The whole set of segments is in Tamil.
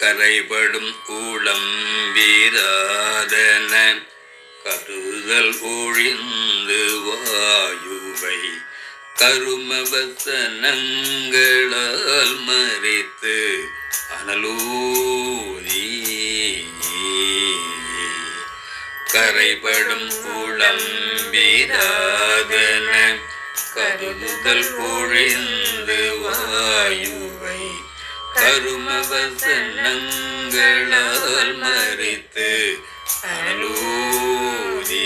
கரைபடும் ஊழம் வீராதன. கருதல் ஒழிந்து வாயுவை கருமவசனங்களால் மறித்து அனலூதி கரைபடும் ஊளம் வீராதன. கருதல் ஒழிந்து வாயுவை கருமவசனங்களால் மறித்து அனலூதி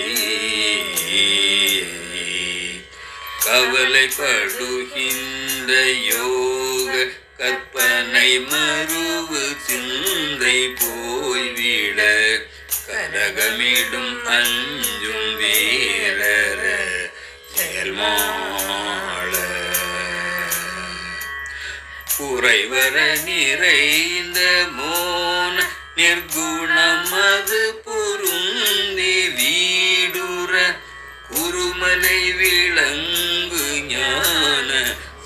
கவலைப்படுகின்ற யோக கற்பனை மறுவு சிந்தை போய்விட கரகமிடும் அஞ்சும் வீரர. செயல்மா குறைவர நிறைந்த மோன நிர்குணமது பொருந்தி வீடுற குருமலை விளங்கு ஞான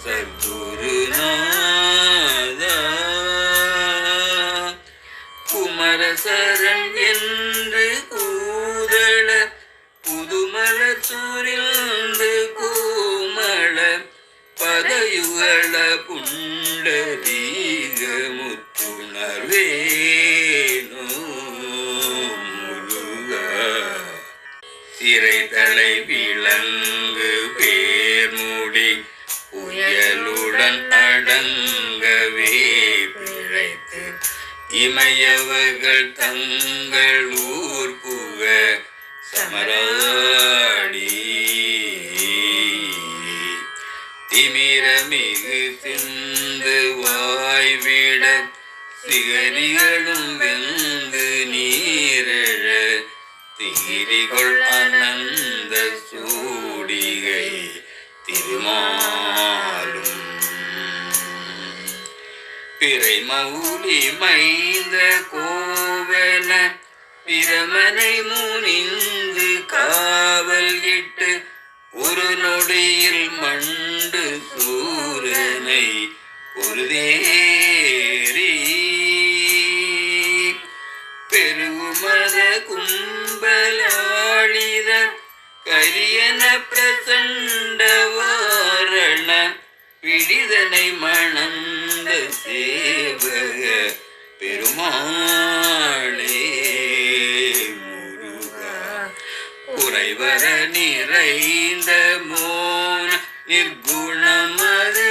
சத்குருநாதா. குமரசரன் என்று கூதள புதுமல சுரிந்து பதயுகள புண்டரீக முத்துணர்வேனோ முருகா. சிறைதலை விளங்கு பேர்முடி புயலுடன் அடங்கவே பிழைத்து இமையவர்கள் தங்கள் ஊர் புக சமராடி மிகு சிந்து வாய்விட சிகரிகளும் வெந்து நீரழ திகிரிகொள் அனந்த சூடிகை திருமாலும். பிறை மௌலி மைந்த கோவன பிரமனை முனிந்து காவல் இட்டு ஒரு நொடியில் மண்டு சூ பொழுதேரி பெருமத கும்பலாழித கரியன பிரசண்டவாரண பிடிதனை மணந்த சேவக பெருமாளே முருகா. குறைவர நிறைந்த மோன நிர்குணமது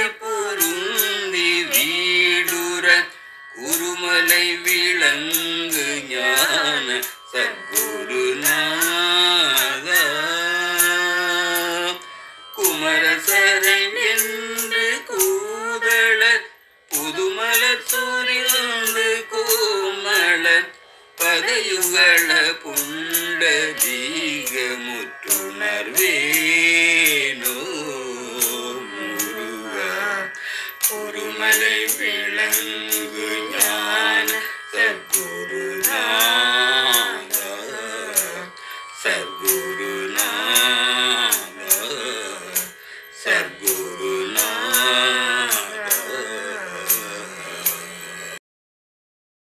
சத்குருநாதா குமரசரன் என்று கூதள புதுமல சூரிந்து கோமள பதயுகள புண்டதீக முற்றுணர்வேனோ முருகா. குருமலை விளங்கு